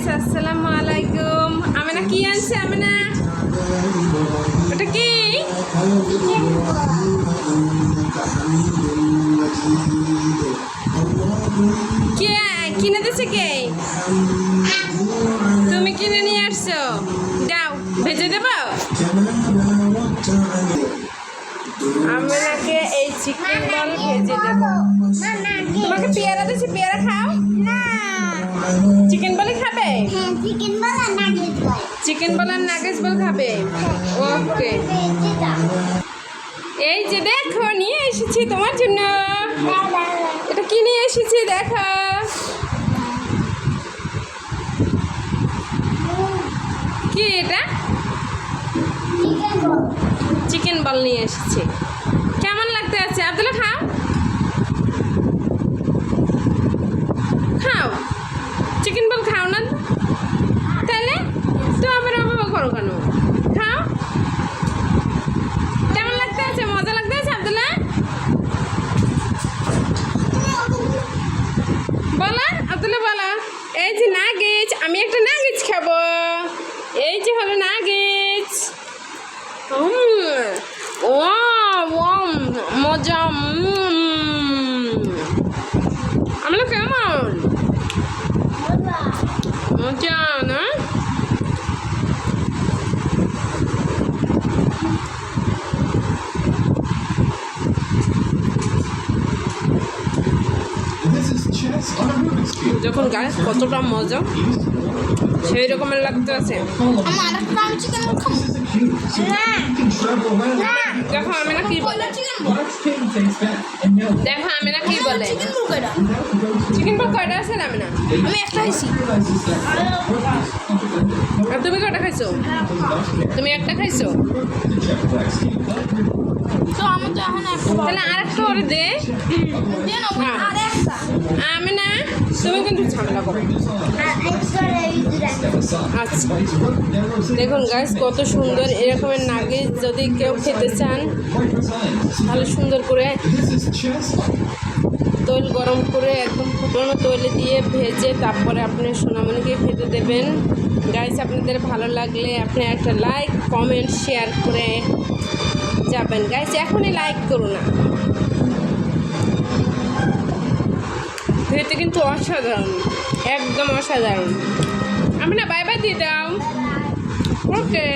Guys আসসালামু আলাইকুম আমিনা কি আনছে আমিনা ওটা কি কে কিনে দিছে কে তুমি কিনে নিয়ে আসছো দাও ভেজে দেবো আমিনাকে এই চিকেন বল ভেজে দেবো তোমাকে পেয়ারা দিচ্ছি পেয়ারা খাও চিকেন বলে চিকেন বল আর নাগেজ বল খাবে? ওকে এই যে দেখো নিয়ে এসেছি তোমার জন্য। এটা কি নিয়ে এসেছি দেখো। কি এটা? চিকেন বল নিয়ে এসেছি। কেমন লাগতে আছে? আব্দুল্লা খাও খাও চিকেন বল খাও না তাহলে তো আবার অভাব করো কেন খাও কেমন লাগতে আছে মজা লাগতে আছে আব্দুল্লা বলো আব্দুল্লা বলো এই যে নাগেজ আমি একটা নাগেজ খাব। এই যে হলো নাগেজ ও মজা আমলো কেমন? মজা। যখন গাছ কতটা মজা। সেই রকমের লাগতে আছে। আমি দেখো আমি না কি বলে। দেখো আমি না কি বলে। চিকেন বল কয়টা আছে না আমি না? আমি একটা খাইছি। আর তুমি কয়টা খাইছো? তুমি একটা খাইছো. তো আমার তো এখন তাহলে আর একটা করে দে দিয়ে আমি না? তুমি কিন্তু ঝামেলা আচ্ছা। দেখুন গাছ কত সুন্দর এরকমের নাগেজ যদি কেউ খেতে চান. তাহলে সুন্দর করে তৈল গরম করে একদম ফুটনো তৈলে দিয়ে ভেজে তারপরে আপনি সোনামণিকে খেতে দেবেন। গাইস আপনাদের ভালো লাগলে আপনি একটা লাইক কমেন্ট শেয়ার করে যাবেন। গাইস এখনই লাইক করুন না। খেতে কিন্তু অসাধারণ একদম অসাধারণ। আমি না বাই বাই দিয়ে দাও। ওকে